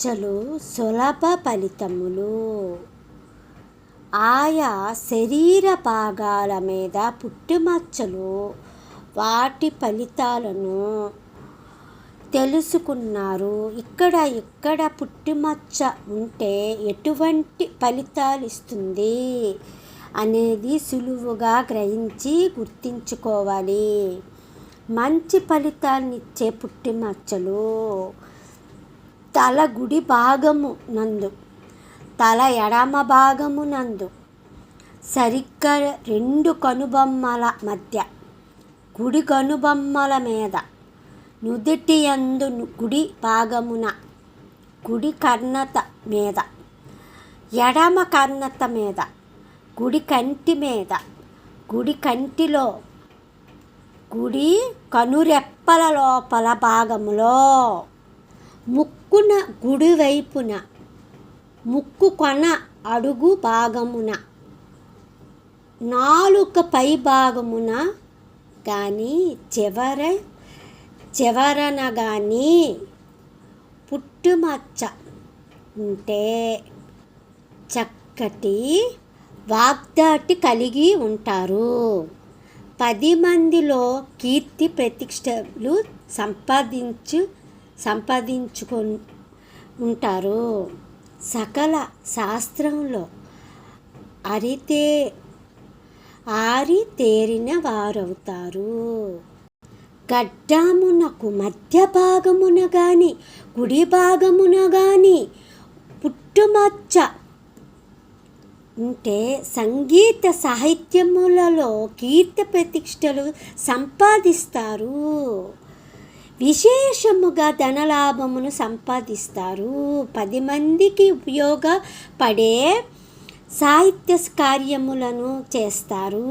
చర్చలు సులభ ఫలితములు. ఆయా శరీర భాగాల మీద పుట్టుమచ్చలు వాటి ఫలితాలను తెలుసుకున్నారు. ఇక్కడ ఇక్కడ పుట్టుమచ్చ ఉంటే ఎటువంటి ఫలితాలు ఇస్తుంది అనేది సులువుగా గ్రహించి గుర్తించుకోవాలి. మంచి ఫలితాలనిచ్చే పుట్టుమచ్చలు తల గుడి భాగము నందు తల ఎడమ భాగము నందు సరిగ్గా రెండు కనుబొమ్మల మధ్య గుడి కనుబొమ్మల మీద నుదుటి యందు గుడి భాగమున గుడి కర్ణత మీద ఎడమ కర్ణత మీద గుడి కంటి మీద గుడి కంటిలో గుడి కనురెప్పల లోపల భాగములో. ముక్కున గుడివైపున ముక్కు కొన అడుగు భాగమున నాలుక పై భాగమున కానీ చివర చివరన కానీ పుట్టుమచ్చ ఉంటే చక్కటి వాగ్దాటి కలిగి ఉంటారు. పది మందిలో కీర్తి ప్రతిష్టలు సంపాదించు సంపాదించుకొ ఉంటారు సకల శాస్త్రంలో అరితే ఆరి తేరిన వారవుతారు. గడ్డామునకు మధ్య భాగమున గాని కుడి భాగమున గాని పుట్టుమచ్చ ఉంటే సంగీత సాహిత్యములలో కీర్తి ప్రతిష్టలు సంపాదిస్తారు. విశేషముగా ధనలాభమును సంపాదిస్తారు. పది మందికి ఉపయోగపడే సాహిత్య కార్యములను చేస్తారు.